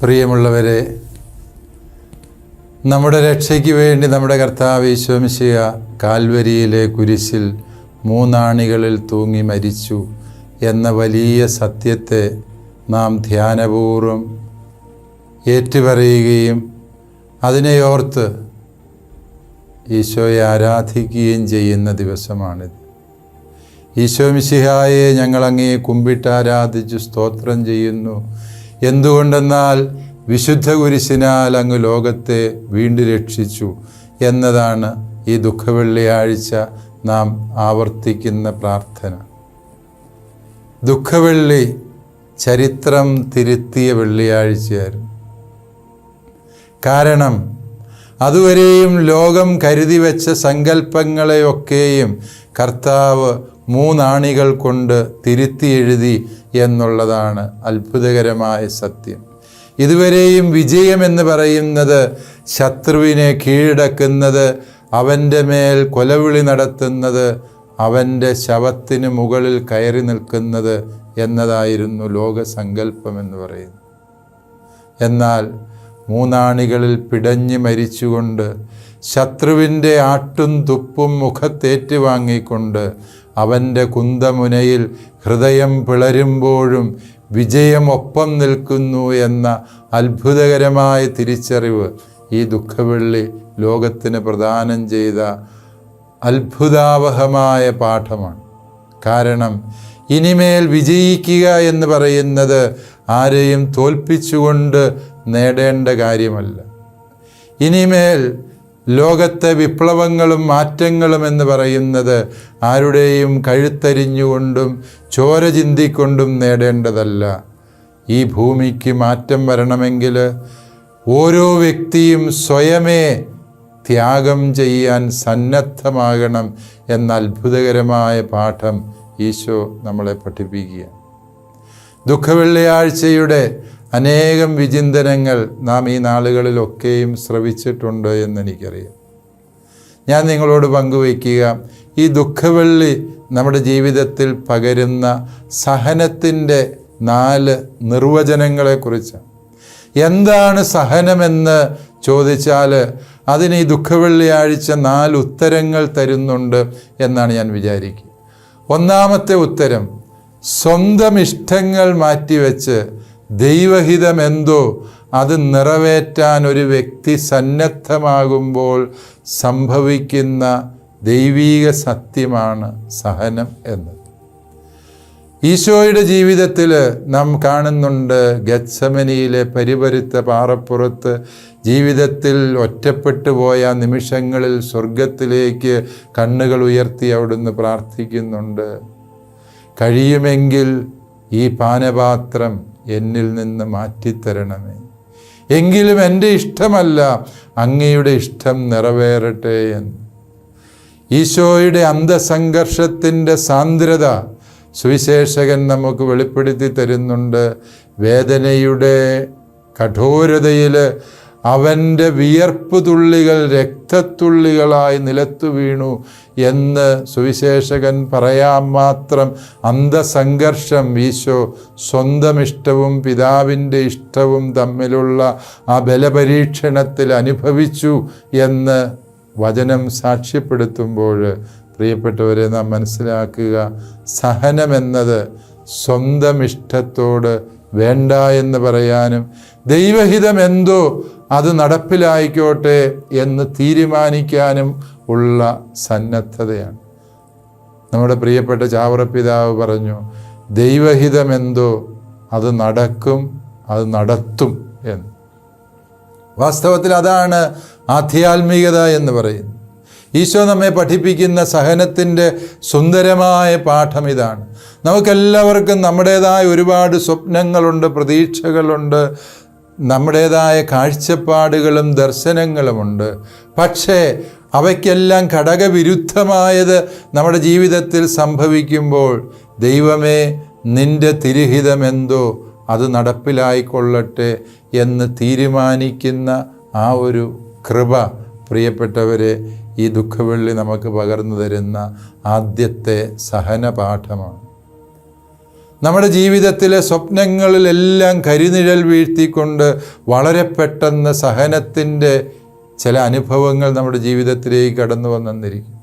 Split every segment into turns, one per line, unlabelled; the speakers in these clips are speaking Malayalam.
പ്രിയമുള്ളവരെ നമ്മുടെ രക്ഷയ്ക്ക് വേണ്ടി നമ്മുടെ കർത്താവ് ഈശോമിശിയ കാൽവരിയിലെ കുരിശിൽ മൂന്നാണികളിൽ തൂങ്ങി മരിച്ചു എന്ന വലിയ സത്യത്തെ നാം ധ്യാനപൂർവം ഏറ്റുപറയുകയും അതിനെയോർത്ത് ഈശോയെ ആരാധിക്കുകയും ചെയ്യുന്ന ദിവസമാണിത്. ഈശോ മിശിഹായെ ഞങ്ങളങ്ങേ കുമ്പിട്ട് ആരാധിച്ചു സ്തോത്രം ചെയ്യുന്നു. എന്തുകൊണ്ടെന്നാൽ വിശുദ്ധ കുരിശിനാൽ അങ്ങ് ലോകത്തെ വീണ്ടും രക്ഷിച്ചു എന്നതാണ് ഈ ദുഃഖവെള്ളിയാഴ്ച നാം ആവർത്തിക്കുന്ന പ്രാർത്ഥന. ദുഃഖവെള്ളി ചരിത്രം തിരുത്തിയ വെള്ളിയാഴ്ചയായിരുന്നു കാരണം അതുവരെയും ലോകം കരുതി വെച്ച സങ്കല്പങ്ങളെയൊക്കെയും കർത്താവ് മൂന്നാണികൾ കൊണ്ട് തിരുത്തി എഴുതി എന്നുള്ളതാണ് അത്ഭുതകരമായ സത്യം. ഇതുവരെയും വിജയമെന്ന് പറയുന്നത് ശത്രുവിനെ കീഴടക്കുന്നത് അവന്റെ മേൽ കൊലവിളി നടത്തുന്നത് അവന്റെ ശവത്തിന് മുകളിൽ കയറി നിൽക്കുന്നത് എന്നതായിരുന്നു ലോകസങ്കല്പം എന്ന് പറയുന്നത്. എന്നാൽ മൂന്നാണികളിൽ പിടഞ്ഞ് മരിച്ചുകൊണ്ട് ശത്രുവിന്റെ ആട്ടും തുപ്പും മുഖത്തേറ്റുവാങ്ങിക്കൊണ്ട് അവന്റെ കുന്തമുനയിൽ ഹൃദയം പിളരുമ്പോഴും വിജയം ഒപ്പം നിൽക്കുന്നു എന്ന അത്ഭുതകരമായ തിരിച്ചറിവ് ഈ ദുഃഖവെള്ളി ലോകത്തിന് പ്രദാനം ചെയ്ത അത്ഭുതാവഹമായ പാഠമാണ്. കാരണം ഇനിമേൽ വിജയിക്കുക എന്ന് പറയുന്നത് ആരെയും തോൽപ്പിച്ചുകൊണ്ട് നേടേണ്ട കാര്യമല്ല. ഇനിമേൽ ലോകത്തെ വിപ്ലവങ്ങളും മാറ്റങ്ങളും എന്ന് പറയുന്നത് ആരുടെയും കഴുത്തരിഞ്ഞുകൊണ്ടും ചോര ചിന്തിക്കൊണ്ടും നേടേണ്ടതല്ല. ഈ ഭൂമിക്ക് മാറ്റം വരണമെങ്കിൽ ഓരോ വ്യക്തിയും സ്വയമേ ത്യാഗം ചെയ്യാൻ സന്നദ്ധമാകണം എന്ന അത്ഭുതകരമായ പാഠം ഈശോ നമ്മളെ പഠിപ്പിക്കുക ദുഃഖവെള്ളിയാഴ്ചയുടെ അനേകം വിചിന്തനങ്ങൾ നാം ഈ നാളുകളിലൊക്കെയും ശ്രവിച്ചിട്ടുണ്ട് എന്നെനിക്കറിയാം. ഞാൻ നിങ്ങളോട് പങ്കുവയ്ക്കുക ഈ ദുഃഖവെള്ളി നമ്മുടെ ജീവിതത്തിൽ പകരുന്ന സഹനത്തിന്റെ നാല് നിർവചനങ്ങളെക്കുറിച്ച് എന്താണ് സഹനമെന്ന് ചോദിച്ചാൽ അതിന് ഈ ദുഃഖവെള്ളിയാഴ്ച നാല് ഉത്തരങ്ങൾ തരുന്നുണ്ട് എന്നാണ് ഞാൻ വിചാരിക്കുക. ഒന്നാമത്തെ ഉത്തരം സ്വന്തം ഇഷ്ടങ്ങൾ മാറ്റിവെച്ച് ദൈവഹിതം എന്തോ അത് നിറവേറ്റാൻ ഒരു വ്യക്തി സന്നദ്ധമാകുമ്പോൾ സംഭവിക്കുന്ന ദൈവീക സത്യമാണ് സഹനം എന്ന് ഈശോയുടെ ജീവിതത്തിൽ നാം കാണുന്നുണ്ട് ഗത്സമനിയിലെ പരിപരുത്ത പാറപ്പുറത്ത് ജീവിതത്തിൽ ഒറ്റപ്പെട്ടു പോയ നിമിഷങ്ങളിൽ സ്വർഗത്തിലേക്ക് കണ്ണുകൾ ഉയർത്തി അവിടുന്ന് പ്രാർത്ഥിക്കുന്നുണ്ട്. കഴിയുമെങ്കിൽ ഈ പാനപാത്രം എന്നിൽ നിന്ന് മാറ്റിത്തരണമേ. എങ്കിലും എന്റെ ഇഷ്ടമല്ല അങ്ങയുടെ ഇഷ്ടം നിറവേറട്ടെ എന്ന്. ഈശോയുടെ അന്ധസംഘർഷത്തിന്റെ സാന്ദ്രത സുവിശേഷകൻ നമുക്ക് വെളിപ്പെടുത്തി തരുന്നുണ്ട്. വേദനയുടെ കഠോരതയിൽ അവന്റെ വിയർപ്പ് തുള്ളികൾ രക്തത്തുള്ളികളായി നിലത്തു വീണു എന്ന് സുവിശേഷകൻ പറയാൻ മാത്രം അന്ധസംഘർഷം ഈശോ സ്വന്തം ഇഷ്ടവും പിതാവിന്റെ ഇഷ്ടവും തമ്മിലുള്ള ആ ബലപരീക്ഷണത്തിൽ അനുഭവിച്ചു എന്ന് വചനം സാക്ഷ്യപ്പെടുത്തുമ്പോൾ പ്രിയപ്പെട്ടവരെ നാം മനസ്സിലാക്കുക സഹനമെന്നത് സ്വന്തം ഇഷ്ടത്തോട് വേണ്ട എന്ന് പറയാനും ദൈവഹിതം എന്തോ അത് നടപ്പിലായിക്കോട്ടെ എന്ന് തീരുമാനിക്കാനും ഉള്ള സന്നദ്ധതയാണ്. നമ്മുടെ പ്രിയപ്പെട്ട ചാവറപ്പിതാവ് പറഞ്ഞു ദൈവഹിതം എന്തോ അത് നടക്കും അത് നടത്തും എന്ന്. വാസ്തവത്തിൽ അതാണ് ആധ്യാത്മികത എന്ന് പറയുന്നത്. ഈശോ നമ്മെ പഠിപ്പിക്കുന്ന സഹനത്തിന്റെ സുന്ദരമായ പാഠം ഇതാണ്. നമുക്കെല്ലാവർക്കും നമ്മുടേതായ ഒരുപാട് സ്വപ്നങ്ങളുണ്ട് പ്രതീക്ഷകളുണ്ട്. നമ്മുടേതായ കാഴ്ചപ്പാടുകളും ദർശനങ്ങളുമുണ്ട്. പക്ഷേ അവയ്ക്കെല്ലാം ഘടകവിരുദ്ധമായത് നമ്മുടെ ജീവിതത്തിൽ സംഭവിക്കുമ്പോൾ ദൈവമേ നിന്റെ തിരുഹിതമെന്തോ അത് നടപ്പിലായിക്കൊള്ളട്ടെ എന്ന് തീരുമാനിക്കുന്ന ആ ഒരു കൃപ പ്രിയപ്പെട്ടവരെ ഈ ദുഃഖവെള്ളി നമുക്ക് പകർന്നു തരുന്ന ആദ്യത്തെ സഹന പാഠമാണ് നമ്മുടെ ജീവിതത്തിലെ സ്വപ്നങ്ങളിലെല്ലാം കരിനിഴൽ വീഴ്ത്തിക്കൊണ്ട് വളരെ പെട്ടെന്ന് സഹനത്തിന്റെ ചില അനുഭവങ്ങൾ നമ്മുടെ ജീവിതത്തിലേക്ക് കടന്നു വന്നെന്നിരിക്കും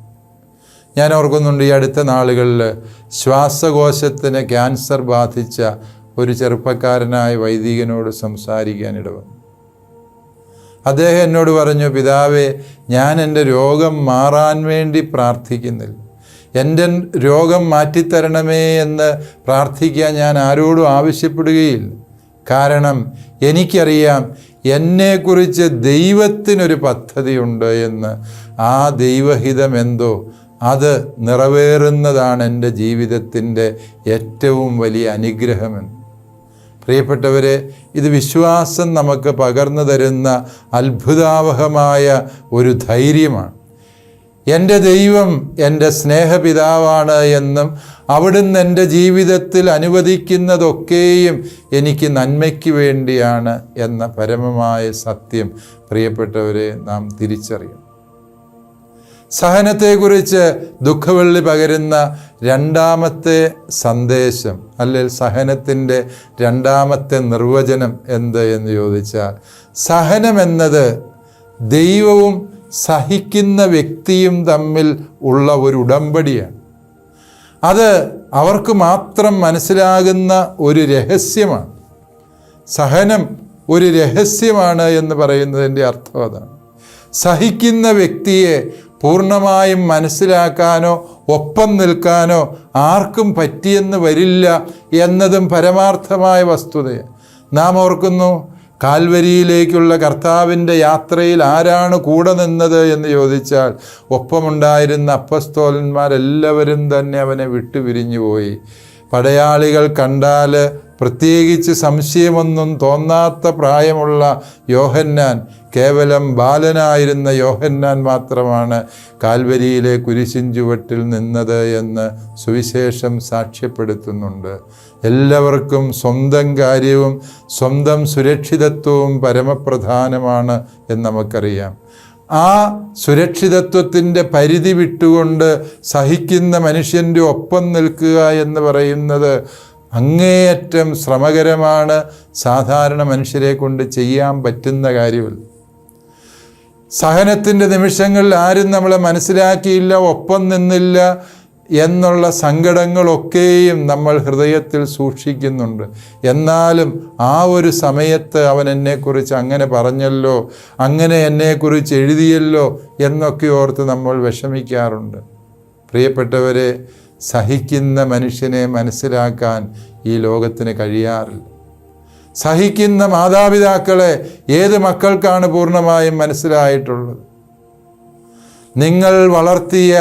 ഞാൻ ഓർക്കുന്നുണ്ട് ഈ അടുത്ത നാളുകളിൽ ശ്വാസകോശത്തിന് ക്യാൻസർ ബാധിച്ച ഒരു ചെറുപ്പക്കാരനായ വൈദികനോട് സംസാരിക്കാനിട വന്നു. അദ്ദേഹം എന്നോട് പറഞ്ഞു പിതാവേ ഞാൻ എന്റെ രോഗം മാറാൻ വേണ്ടി പ്രാർത്ഥിക്കുന്നില്ല. എന്റെ രോഗം മാറ്റിത്തരണമേ എന്ന് പ്രാർത്ഥിക്കാൻ ഞാൻ ആരോടും ആവശ്യപ്പെടുകയില്ല. കാരണം എനിക്കറിയാം എന്നെക്കുറിച്ച് ദൈവത്തിനൊരു പദ്ധതിയുണ്ട് എന്ന്. ആ ദൈവഹിതം എന്തോ? അത് നിറവേറുന്നതാണ് എന്റെ ജീവിതത്തിന്റെ ഏറ്റവും വലിയ അനുഗ്രഹമെന്ന്. പ്രിയപ്പെട്ടവരെ ഇത് വിശ്വാസം നമുക്ക് പകർന്നു തരുന്ന അത്ഭുതാവഹമായ ഒരു ധൈര്യമാണ്. എന്റെ ദൈവം എന്റെ സ്നേഹപിതാവാണ് എന്നും അവിടുന്ന് എന്റെ ജീവിതത്തിൽ അനുവദിക്കുന്നതൊക്കെയും എനിക്ക് നന്മയ്ക്ക് വേണ്ടിയാണ് എന്ന പരമമായ സത്യം പ്രിയപ്പെട്ടവരെ നാം തിരിച്ചറിയും സഹനത്തെക്കുറിച്ച് ദുഃഖവെള്ളി പകരുന്ന രണ്ടാമത്തെ സന്ദേശം അല്ലെങ്കിൽ സഹനത്തിന്റെ രണ്ടാമത്തെ നിർവചനം എന്ത് എന്ന് ചോദിച്ചാൽ സഹനം എന്നത് ദൈവവും സഹിക്കുന്ന വ്യക്തിയും തമ്മിൽ ഉള്ള ഒരു ഉടമ്പടിയാണ്. അത് അവർക്ക് മാത്രം മനസ്സിലാകുന്ന ഒരു രഹസ്യമാണ്. സഹനം ഒരു രഹസ്യമാണ് എന്ന് പറയുന്നതിന്റെ അർത്ഥം അതാണ്. സഹിക്കുന്ന വ്യക്തിയെ പൂർണമായും മനസ്സിലാക്കാനോ ഒപ്പം നിൽക്കാനോ ആർക്കും പറ്റിയെന്ന് വരില്ല എന്നതും പരമാർത്ഥമായ വസ്തുതയാണ്. നാം ഓർക്കുന്നു കാൽവരിയിലേക്കുള്ള കർത്താവിന്റെ യാത്രയിൽ ആരാണ് കൂടെ നിന്നത് എന്ന് ചോദിച്ചാൽ ഒപ്പമുണ്ടായിരുന്ന അപ്പസ്തോലന്മാരെല്ലാവരും തന്നെ അവനെ വിട്ടുപിരിഞ്ഞു പോയി പടയാളികൾ കണ്ടാൽ പ്രത്യേകിച്ച് സംശയമൊന്നും തോന്നാത്ത പ്രായമുള്ള യോഹന്നാൻ കേവലം ബാലനായിരുന്ന യോഹന്നാൻ മാത്രമാണ് കാൽവരിയിലെ കുരിശിൻ ചുവട്ടിൽ നിന്നത് എന്ന് സുവിശേഷം സാക്ഷ്യപ്പെടുത്തുന്നുണ്ട്. എല്ലാവർക്കും സ്വന്തം കാര്യവും സ്വന്തം സുരക്ഷിതത്വവും പരമപ്രധാനമാണ് എന്ന് നമുക്കറിയാം. ആ സുരക്ഷിതത്വത്തിന്റെ പരിധി വിട്ടുകൊണ്ട് സഹിക്കുന്ന മനുഷ്യന്റെ ഒപ്പം നിൽക്കുക എന്ന് പറയുന്നത് അങ്ങേയറ്റം ശ്രമകരമാണ് സാധാരണ മനുഷ്യരെ കൊണ്ട് ചെയ്യാൻ പറ്റുന്ന കാര്യമല്ല. സഹനത്തിന്റെ നിമിഷങ്ങളിൽ ആരും നമ്മളെ മനസ്സിലാക്കിയില്ല ഒപ്പം നിന്നില്ല എന്നുള്ള സങ്കടങ്ങളൊക്കെയും നമ്മൾ ഹൃദയത്തിൽ സൂക്ഷിക്കുന്നുണ്ട്. എന്നാലും ആ ഒരു സമയത്ത് അവൻ എന്നെക്കുറിച്ച് അങ്ങനെ പറഞ്ഞല്ലോ അങ്ങനെ എന്നെക്കുറിച്ച് എഴുതിയല്ലോ എന്നൊക്കെ ഓർത്ത് നമ്മൾ വിഷമിക്കാറുണ്ട്. പ്രിയപ്പെട്ടവരെ സഹിക്കുന്ന മനുഷ്യനെ മനസ്സിലാക്കാൻ ഈ ലോകത്തിന് കഴിയാറില്ല. സഹിക്കുന്ന മാതാപിതാക്കളെ ഏത് മക്കൾക്കാണ് പൂർണമായും മനസ്സിലായിട്ടുള്ളത്? നിങ്ങൾ വളർത്തിയ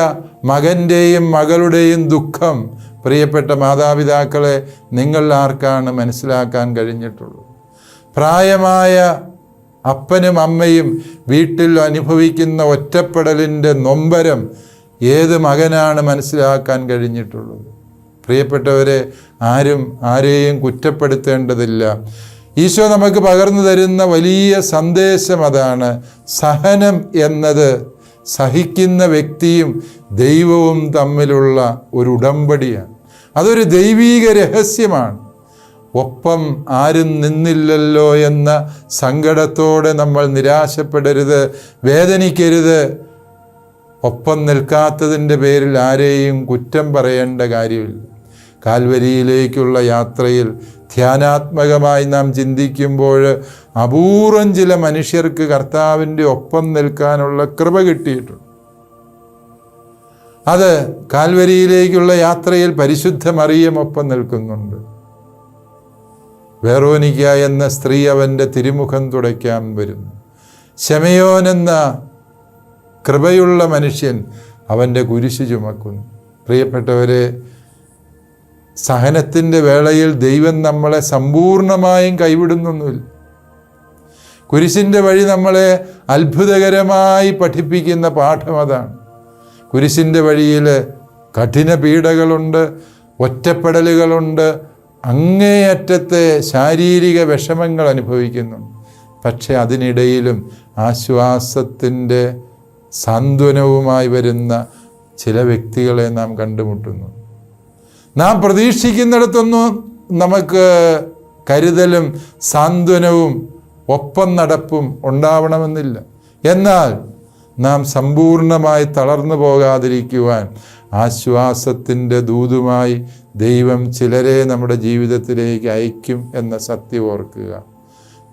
മകന്റെയും മകളുടെയും ദുഃഖം പ്രിയപ്പെട്ട മാതാപിതാക്കളെ നിങ്ങൾ ആർക്കാണ് മനസ്സിലാക്കാൻ കഴിഞ്ഞിട്ടുള്ളത്? പ്രായമായ അപ്പനും അമ്മയും വീട്ടിൽ അനുഭവിക്കുന്ന ഒറ്റപ്പെടലിന്റെ നൊമ്പരം ഏത് മകനാണ് മനസ്സിലാക്കാൻ കഴിഞ്ഞിട്ടുള്ളത് പ്രിയപ്പെട്ടവരെ ആരും ആരെയും കുറ്റപ്പെടുത്തേണ്ടതില്ല. ഈശോ നമുക്ക് പകർന്നു തരുന്ന വലിയ സന്ദേശം അതാണ്. സഹനം എന്നത് സഹിക്കുന്ന വ്യക്തിയും ദൈവവും തമ്മിലുള്ള ഒരു ഉടമ്പടിയാണ്. അതൊരു ദൈവീക രഹസ്യമാണ്. ഒപ്പം ആരും നിന്നില്ലല്ലോ എന്ന സങ്കടത്തോടെ നമ്മൾ നിരാശപ്പെടരുത് വേദനിക്കരുത്. ഒപ്പം നിൽക്കാത്തതിന്റെ പേരിൽ ആരെയും കുറ്റം പറയേണ്ട കാര്യമില്ല. കാൽവരിയിലേക്കുള്ള യാത്രയിൽ ധ്യാനാത്മകമായി നാം ചിന്തിക്കുമ്പോൾ അപൂർവം ചില മനുഷ്യർക്ക് കർത്താവിന്റെ ഒപ്പം നിൽക്കാനുള്ള കൃപ കിട്ടിയിട്ടുണ്ട്. അത് കാൽവരിയിലേക്കുള്ള യാത്രയിൽ പരിശുദ്ധ മറിയം ഒപ്പം നിൽക്കുന്നുണ്ട്. വേറോനിക്ക എന്ന സ്ത്രീ അവന്റെ തിരുമുഖം തുടയ്ക്കാൻ വരുന്നു. ശമയോൻ എന്ന കൃപയുള്ള മനുഷ്യൻ അവന്റെ കുരിശ് ചുമക്കുന്നു. പ്രിയപ്പെട്ടവരെ സഹനത്തിന്റെ വേളയിൽ ദൈവം നമ്മളെ സമ്പൂർണമായും കൈവിടുന്നൊന്നുമില്ല. കുരിശിന്റെ വഴി നമ്മളെ അത്ഭുതകരമായി പഠിപ്പിക്കുന്ന പാഠം അതാണ്. കുരിശിന്റെ വഴിയിൽ കഠിന പീഡകളുണ്ട് ഒറ്റപ്പെടലുകളുണ്ട് അങ്ങേയറ്റത്തെ ശാരീരിക വിഷമങ്ങൾ അനുഭവിക്കുന്നുണ്ട് പക്ഷേ അതിനിടയിലും ആശ്വാസത്തിന്റെ സാന്ത്വനവുമായി വരുന്ന ചില വ്യക്തികളെ നാം കണ്ടുമുട്ടുന്നു. നാം പ്രതീക്ഷിക്കുന്നിടത്തൊന്നും നമുക്ക് കരുതലും സാന്ത്വനവും ഒപ്പം നടപ്പും ഉണ്ടാവണമെന്നില്ല. എന്നാൽ നാം സമ്പൂർണമായി തളർന്നു പോകാതിരിക്കുവാൻ ആശ്വാസത്തിന്റെ ദൂതുമായി ദൈവം ചിലരെ നമ്മുടെ ജീവിതത്തിലേക്ക് അയക്കും എന്ന സത്യം ഓർക്കുക.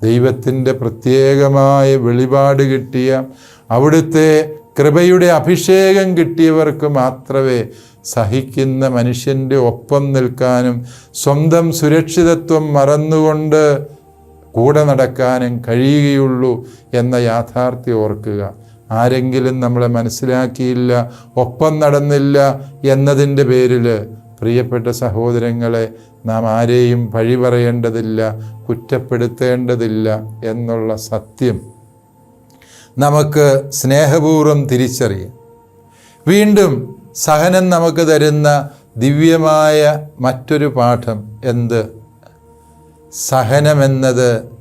ദൈവത്തിന്റെ പ്രത്യേകമായ വെളിപാട് കിട്ടിയ അവിടുത്തെ കൃപയുടെ അഭിഷേകം കിട്ടിയവർക്ക് മാത്രമേ സഹിക്കുന്ന മനുഷ്യന്റെ ഒപ്പം നിൽക്കാനും സ്വന്തം സുരക്ഷിതത്വം മറന്നുകൊണ്ട് കൂടെ നടക്കാനും കഴിയുകയുള്ളൂ എന്ന യാഥാർത്ഥ്യം ഓർക്കുക. ആരെങ്കിലും നമ്മളെ മനസ്സിലാക്കിയില്ല ഒപ്പം നടന്നില്ല എന്നതിന്റെ പേരിൽ പ്രിയപ്പെട്ട സഹോദരങ്ങളെ നാം ആരെയും പഴി പറയേണ്ടതില്ല കുറ്റപ്പെടുത്തേണ്ടതില്ല എന്നുള്ള സത്യം നമുക്ക് സ്നേഹപൂർവം തിരിച്ചറിയാം. വീണ്ടും സഹനം നമുക്ക് തരുന്ന ദിവ്യമായ മറ്റൊരു പാഠം എന്ത്? സഹനമെന്നത്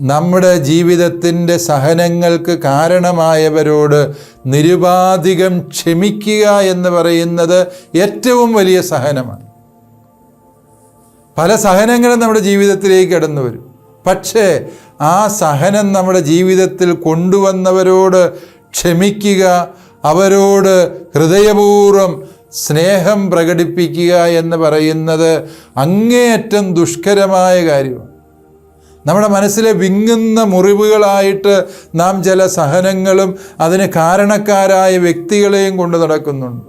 നമ്മുടെ ജീവിതത്തിന്റെ സഹനങ്ങൾക്ക് കാരണമായവരോട് നിരുപാധികം ക്ഷമിക്കുക എന്ന് പറയുന്നത് ഏറ്റവും വലിയ സഹനമാണ്. പല സഹനങ്ങളും നമ്മുടെ ജീവിതത്തിലേക്ക് കടന്നു വരും പക്ഷേ ആ സഹനം നമ്മുടെ ജീവിതത്തിൽ കൊണ്ടുവന്നവരോട് ക്ഷമിക്കുക അവരോട് ഹൃദയപൂർവം സ്നേഹം പ്രകടിപ്പിക്കുക എന്ന് പറയുന്നത് അങ്ങേയറ്റം ദുഷ്കരമായ കാര്യമാണ്. നമ്മുടെ മനസ്സിലെ വിങ്ങുന്ന മുറിവുകളായിട്ട് നാം ചില സഹനങ്ങളും അതിന് കാരണക്കാരായ വ്യക്തികളെയും കൊണ്ട് നടക്കുന്നുണ്ട്.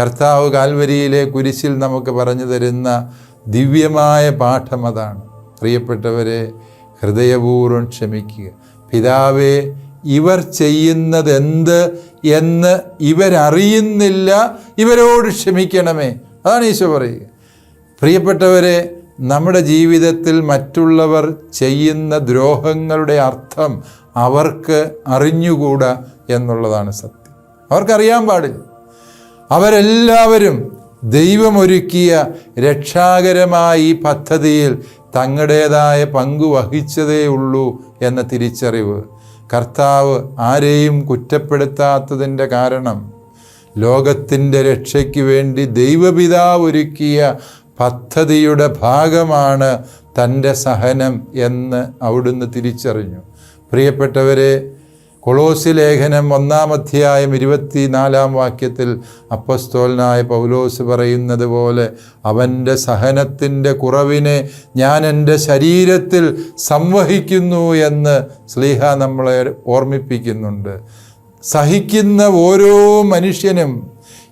കർത്താവ് കാൽവരിയിലെ കുരിശിൽ നമുക്ക് പറഞ്ഞു തരുന്ന ദിവ്യമായ പാഠം അതാണ്. പ്രിയപ്പെട്ടവരെ ഹൃദയപൂർവം ക്ഷമിക്കുക. പിതാവേ ഇവർ ചെയ്യുന്നതെന്ത് എന്ന് ഇവരറിയുന്നില്ല. ഇവരോട് ക്ഷമിക്കണമേ. അതാണ് ഈശോ പറയുക. പ്രിയപ്പെട്ടവരെ നമ്മുടെ ജീവിതത്തിൽ മറ്റുള്ളവർ ചെയ്യുന്ന ദ്രോഹങ്ങളുടെ അർത്ഥം അവർക്ക് അറിഞ്ഞുകൂടാ എന്നുള്ളതാണ് സത്യം. അവർക്കറിയാൻ പാടില്ല. അവരെല്ലാവരും ദൈവമൊരുക്കിയ രക്ഷാകരമായ ഈ പദ്ധതിയിൽ തങ്ങളുടേതായ പങ്കു വഹിച്ചതേ ഉള്ളൂ എന്ന തിരിച്ചറിവ്. കർത്താവ് ആരെയും കുറ്റപ്പെടുത്താത്തതിന്റെ കാരണം. ലോകത്തിന്റെ രക്ഷയ്ക്ക് വേണ്ടി ദൈവപിതാവ് ഒരുക്കിയ പദ്ധതിയുടെ ഭാഗമാണ് തന്റെ സഹനം എന്ന് അവിടുന്ന് തിരിച്ചറിഞ്ഞു. പ്രിയപ്പെട്ടവരെ കൊളോസി ലേഖനം ഒന്നാം അധ്യായം ഇരുപത്തിനാലാം വാക്യത്തിൽ അപ്പസ്തോലനായ പൗലോസ് പറയുന്നത് പോലെ അവന്റെ സഹനത്തിന്റെ കുറവിനെ ഞാൻ എന്റെ ശരീരത്തിൽ സംവഹിക്കുന്നു എന്ന് സ്ലീഹ നമ്മളെ ഓർമ്മിപ്പിക്കുന്നുണ്ട്. സഹിക്കുന്ന ഓരോ മനുഷ്യനും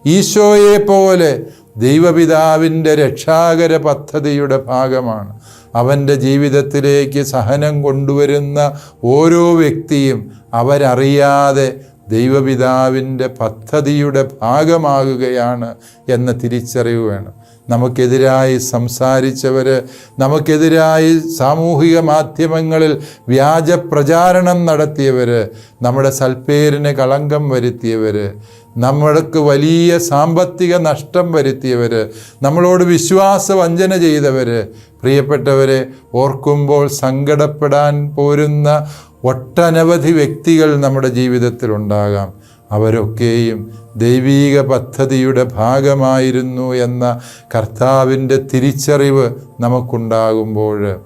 ഈശോയെ പോലെ ദൈവപിതാവിന്റെ രക്ഷാകര പദ്ധതിയുടെ ഭാഗമാണ്. അവന്റെ ജീവിതത്തിലേക്ക് സഹനം കൊണ്ടുവരുന്ന ഓരോ വ്യക്തിയും അവരറിയാതെ ദൈവപിതാവിന്റെ പദ്ധതിയുടെ ഭാഗമാകുകയാണ് എന്ന തിരിച്ചറിവ് വേണം. നമുക്കെതിരായി സംസാരിച്ചവർ നമുക്കെതിരായി സാമൂഹിക മാധ്യമങ്ങളിൽ വ്യാജ പ്രചാരണം നടത്തിയവർ നമ്മുടെ സൽപ്പേരിന് കളങ്കം വരുത്തിയവർ നമ്മൾക്ക് വലിയ സാമ്പത്തിക നഷ്ടം വരുത്തിയവർ നമ്മളോട് വിശ്വാസ വഞ്ചന ചെയ്തവർ പ്രിയപ്പെട്ടവരെ ഓർക്കുമ്പോൾ സങ്കടപ്പെടാൻ പോരുന്ന ഒട്ടനവധി വ്യക്തികൾ നമ്മുടെ ജീവിതത്തിലുണ്ടാകാം. അവരൊക്കെയും ദൈവീക പദ്ധതിയുടെ ഭാഗമായിരുന്നു എന്ന കർത്താവിന്റെ തിരിച്ചറിവ് നമുക്കുണ്ടാകുമ്പോൾ.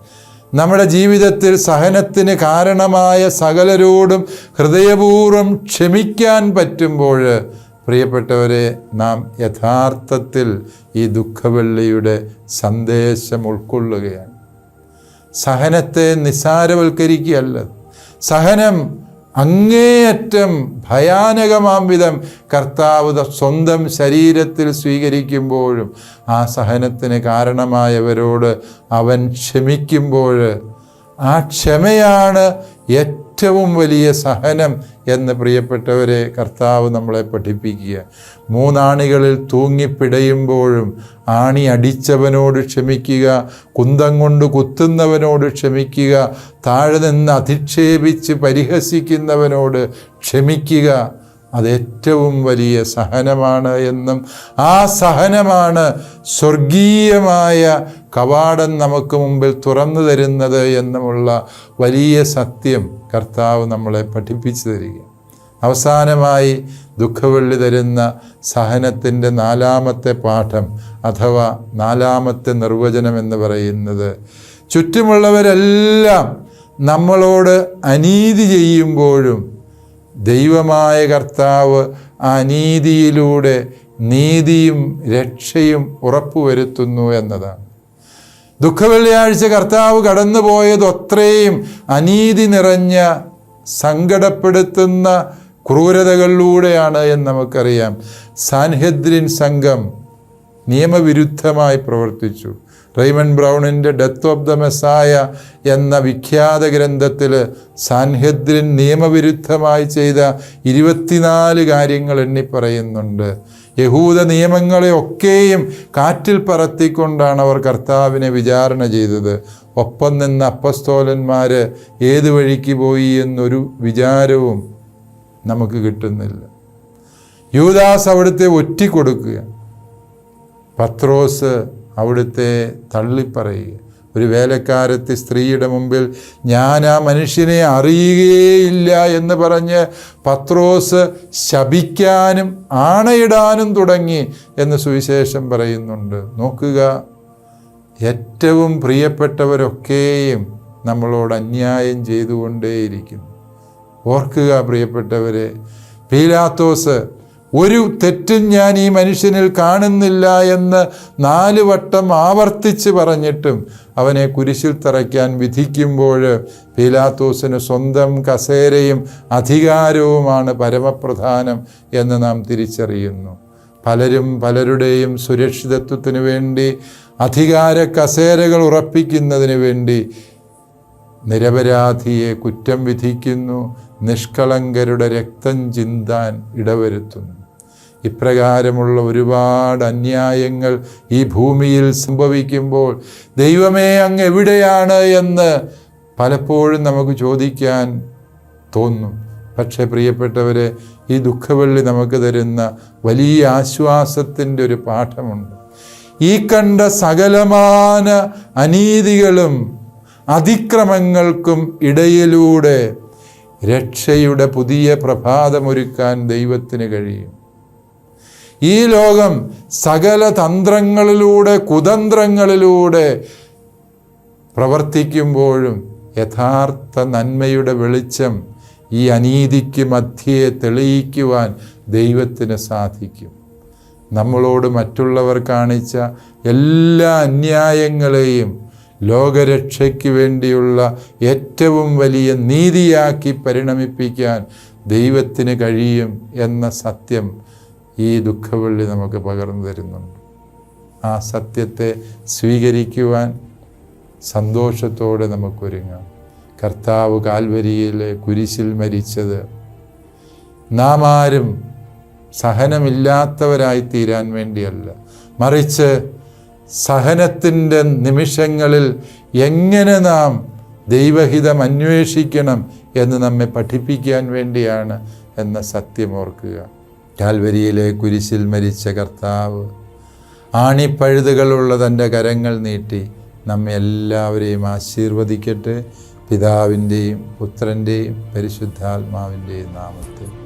നമ്മുടെ ജീവിതത്തിൽ സഹനത്തിന് കാരണമായ സകലരോടും ഹൃദയപൂർവം ക്ഷമിക്കാൻ പറ്റുമ്പോൾ പ്രിയപ്പെട്ടവരെ നാം യഥാർത്ഥത്തിൽ ഈ ദുഃഖവെള്ളിയുടെ സന്ദേശം ഉൾക്കൊള്ളുകയാണ്. സഹനത്തെ നിസ്സാരവൽക്കരിക്കുകയല്ല. സഹനം അങ്ങേയറ്റം ഭയാനകമാം വിധം കർത്താവ് സ്വന്തം ശരീരത്തിൽ സ്വീകരിക്കുമ്പോഴും ആ സഹനത്തിന് കാരണമായവരോട് അവൻ ക്ഷമിക്കുമ്പോൾ ആ ക്ഷമയാണ് ഏറ്റവും വലിയ സഹനം എന്ന് പ്രിയപ്പെട്ടവരെ കർത്താവ് നമ്മളെ പഠിപ്പിക്കുക. മൂന്നാണികളിൽ തൂങ്ങിപ്പിടയുമ്പോഴും ആണി അടിച്ചവനോട് ക്ഷമിക്കുക കുന്തം കൊണ്ട് കുത്തുന്നവനോട് ക്ഷമിക്കുക താഴെ നിന്ന് അധിക്ഷേപിച്ച് പരിഹസിക്കുന്നവനോട് ക്ഷമിക്കുക. അതേറ്റവും വലിയ സഹനമാണ് എന്നും ആ സഹനമാണ് സ്വർഗീയമായ കവാടം നമുക്ക് മുമ്പിൽ തുറന്നു തരുന്നത് എന്നുമുള്ള വലിയ സത്യം കർത്താവ് നമ്മളെ പഠിപ്പിച്ചു തരിക അവസാനമായി ദുഃഖവെള്ളി തരുന്ന സഹനത്തിന്റെ നാലാമത്തെ പാഠം അഥവാ നാലാമത്തെ നിർവചനം എന്ന് പറയുന്നത് ചുറ്റുമുള്ളവരെല്ലാം നമ്മളോട് അനീതി ചെയ്യുമ്പോഴും ദൈവമായ കർത്താവ് ആ നീതിയിലൂടെ നീതിയും രക്ഷയും ഉറപ്പുവരുത്തുന്നു എന്നതാണ്. ദുഃഖവെള്ളിയാഴ്ച കർത്താവ് കടന്നുപോയത് അത്രയും അനീതി നിറഞ്ഞ സങ്കടപ്പെടുത്തുന്ന ക്രൂരതകളിലൂടെയാണ് എന്ന് നമുക്കറിയാം. സാൻഹെദ്രിൻ സംഘം നിയമവിരുദ്ധമായി പ്രവർത്തിച്ചു. റെയ്മൺ ബ്രൗണിന്റെ ഡെത്ത് ഓഫ് ദ മെസ്സായ എന്ന വിഖ്യാത ഗ്രന്ഥത്തിൽ സാൻഹെദ്രിൻ നിയമവിരുദ്ധമായി ചെയ്ത ഇരുപത്തിനാല് കാര്യങ്ങൾ എണ്ണി പറയുന്നുണ്ട്. യഹൂദ നിയമങ്ങളെ ഒക്കെയും കാറ്റിൽ പറത്തിക്കൊണ്ടാണ് അവർ കർത്താവിനെ വിചാരണ ചെയ്തത്. ഒപ്പം നിന്ന അപ്പസ്തോലന്മാർ ഏത് വഴിക്ക് പോയി എന്നൊരു വിചാരവും നമുക്ക് കിട്ടുന്നില്ല. യൂദാസ് അവിടുത്തെ ഒറ്റിക്കൊടുക്കുക. പത്രോസ് അവിടുത്തെ തള്ളിപ്പറയുക. ഒരു വേലക്കാരത്തി സ്ത്രീയുടെ മുമ്പിൽ ഞാൻ ആ മനുഷ്യനെ അറിയുകയില്ല എന്ന് പറഞ്ഞ് പത്രോസ് ശപിക്കാനും ആണയിടാനും തുടങ്ങി എന്ന് സുവിശേഷം പറയുന്നുണ്ട്. നോക്കുക ഏറ്റവും പ്രിയപ്പെട്ടവരൊക്കെയും നമ്മളോട് അന്യായം ചെയ്തുകൊണ്ടേയിരിക്കുന്നു. ഓർക്കുക പ്രിയപ്പെട്ടവരെ പീലാത്തോസ് ഒരു തെറ്റും ഞാൻ ഈ മനുഷ്യനിൽ കാണുന്നില്ല എന്ന് നാല് വട്ടം ആവർത്തിച്ച് പറഞ്ഞിട്ടും അവനെ കുരിശിൽ തറയ്ക്കാൻ വിധിക്കുമ്പോൾ പീലാത്തോസിന് സ്വന്തം കസേരയും അധികാരവുമാണ് പരമപ്രധാനം എന്ന് നാം തിരിച്ചറിയുന്നു. പലരും പലരുടെയും സുരക്ഷിതത്വത്തിന് വേണ്ടി അധികാര കസേരകൾ ഉറപ്പിക്കുന്നതിന് വേണ്ടി നിരപരാധിയെ കുറ്റം വിധിക്കുന്നു നിഷ്കളങ്കരുടെ രക്തം ചിന്താൻ ഇടവരുത്തുന്നു. ഇപ്രകാരമുള്ള ഒരുപാട് അന്യായങ്ങൾ ഈ ഭൂമിയിൽ സംഭവിക്കുമ്പോൾ ദൈവമേ അങ്ങ് എവിടെയാണ് എന്ന് പലപ്പോഴും നമുക്ക് ചോദിക്കാൻ തോന്നും. പക്ഷേ പ്രിയപ്പെട്ടവരെ ഈ ദുഃഖവെള്ളി നമുക്ക് തരുന്ന വലിയ ആശ്വാസത്തിന്റെ ഒരു പാഠമുണ്ട്. ഈ കണ്ട സകലമാന അനീതികളും അതിക്രമങ്ങൾക്കും ഇടയിലൂടെ രക്ഷയുടെ പുതിയ പ്രഭാതമൊരുക്കാൻ ദൈവത്തിന് കഴിയും. ഈ ലോകം സകല തന്ത്രങ്ങളിലൂടെ കുതന്ത്രങ്ങളിലൂടെ പ്രവർത്തിക്കുമ്പോഴും യഥാർത്ഥ നന്മയുടെ വെളിച്ചം ഈ അനീതിക്ക് മധ്യയെ തെളിയിക്കുവാൻ ദൈവത്തിന് സാധിക്കും. നമ്മളോട് മറ്റുള്ളവർ കാണിച്ച എല്ലാ അന്യായങ്ങളെയും ലോകരക്ഷയ്ക്ക് വേണ്ടിയുള്ള ഏറ്റവും വലിയ നീതിയാക്കി പരിണമിപ്പിക്കാൻ ദൈവത്തിന് കഴിയും എന്ന സത്യം ഈ ദുഃഖവള്ളി നമുക്ക് പകർന്നു തരുന്നുണ്ട്. ആ സത്യത്തെ സ്വീകരിക്കുവാൻ സന്തോഷത്തോടെ നമുക്കൊരുങ്ങാം. കർത്താവ് കാൽവരിയിലെ കുരിശിൽ മരിച്ചത് നാം ആരും സഹനമില്ലാത്തവരായി തീരാൻ വേണ്ടിയല്ല. മറിച്ച് സഹനത്തിന്റെ നിമിഷങ്ങളിൽ എങ്ങനെ നാം ദൈവഹിതം അന്വേഷിക്കണം എന്ന് നമ്മെ പഠിപ്പിക്കാൻ വേണ്ടിയാണ് എന്ന സത്യം ഓർക്കുക. കാൽവരിയിലെ കുരിശിൽ മരിച്ച കർത്താവ്. ആണിപ്പഴുതുകളുള്ള തന്റെ കരങ്ങൾ നീട്ടി നമ്മെ എല്ലാവരെയും ആശീർവദിക്കട്ടെ. പിതാവിന്റെയും പുത്രന്റെയും പരിശുദ്ധാത്മാവിന്റെയും നാമത്തിൽ.